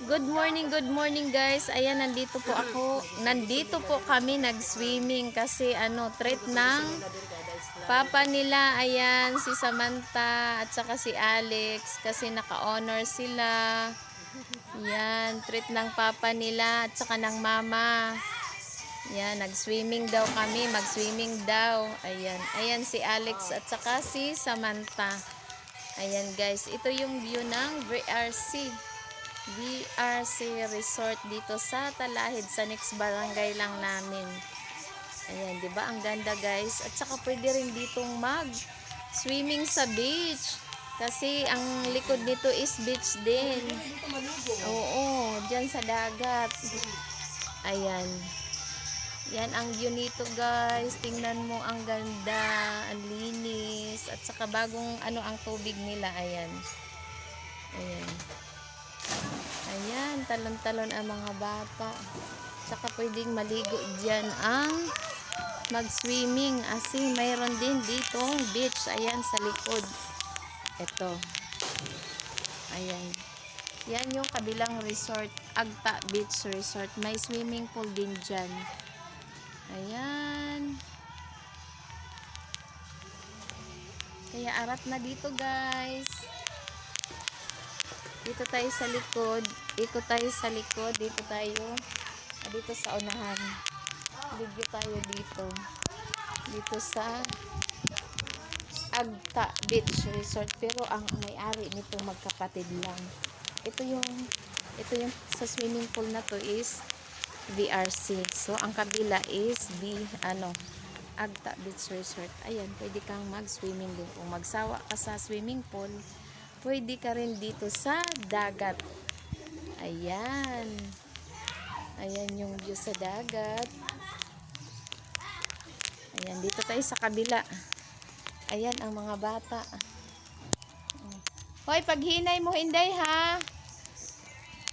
Good morning, good morning guys. Ayan, nandito po ako. Nandito po kami nag-swimming kasi ano, treat ng papa nila. Ayan, si Samantha at saka si Alex kasi naka-honor sila. Yan, treat ng papa nila at saka ng mama. Yan, nag-swimming daw kami, mag-swimming daw. Ayan, ayan si Alex at saka si Samantha. Ayan guys, ito yung view ng VRC. BRC Resort dito sa Talahid sa next barangay lang namin. Ayan, 'di ba? Ang ganda, guys. At saka pwede rin ditong mag swimming sa beach. Kasi ang likod nito is beach din. Oo, diyan sa dagat. Ayan. Yan ang view nito, guys. Tingnan mo ang ganda, ang linis, at saka bagong ano ang tubig nila. Ayan. Ayan. Talon-talon ang mga bata. Saka pwedeng maligo dyan ang mag-swimming. Kasi mayroon din dito beach. Ayan, sa likod. Ito. Ayan. Yan yung kabilang resort. Agta Beach Resort. May swimming pool din dyan. Ayan. Kaya arat na dito guys. Dito tayo sa likod. Ikot tayo sa likod. Dito tayo. Dito sa unahan. Video tayo dito. Dito sa Agta Beach Resort. Pero ang may-ari nito magkapatid lang. Ito yung ito yung sa swimming pool na to is VRC. So ang kabila is B ano Agta Beach Resort. Ayan, pwede kang mag-swimming din. Kung magsawa ka sa swimming pool, pwede ka rin dito sa dagat. Ayan. Ayan yung view sa dagat. Ayan, dito tayo sa kabila. Ayan ang mga bata. Hoy, pag hinay mo, hinday ha.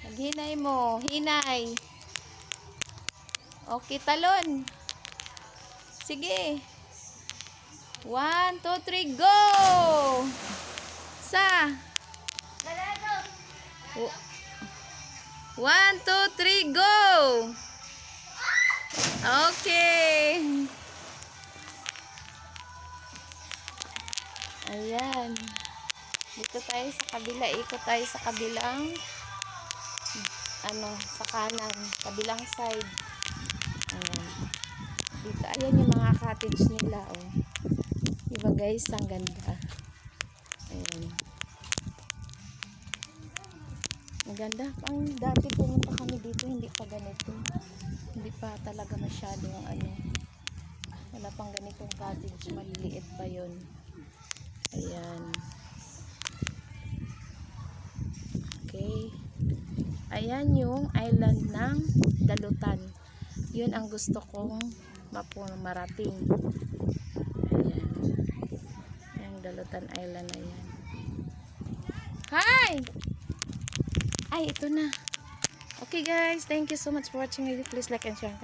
Pag hinay mo, hinay. Okay, talon. Sige. One, two, three, go! Sa. One, two, three, go! Okay. Ayan. Dito tayo sa kabila. Ikot tayo sa kabilang ano, sa kanan. Kabilang side. Ayan. Dito. Ayan yung mga cottage nila. Oh. Diba guys? Ang ganda. Ayan. Ang ganda. Ang dati pumunta kami dito, hindi pa ganito. Hindi pa talaga masyadong ano. Wala pang ganitong cottage. Maliliit pa yon Ayan. Okay. Ayan yung island ng Dalutan. Yun ang gusto kong mapu marating. Ayan. Yung Dalutan Island na yan. Hi! Ay, ito na. Okay guys, thank you so much for watching. Please like and share.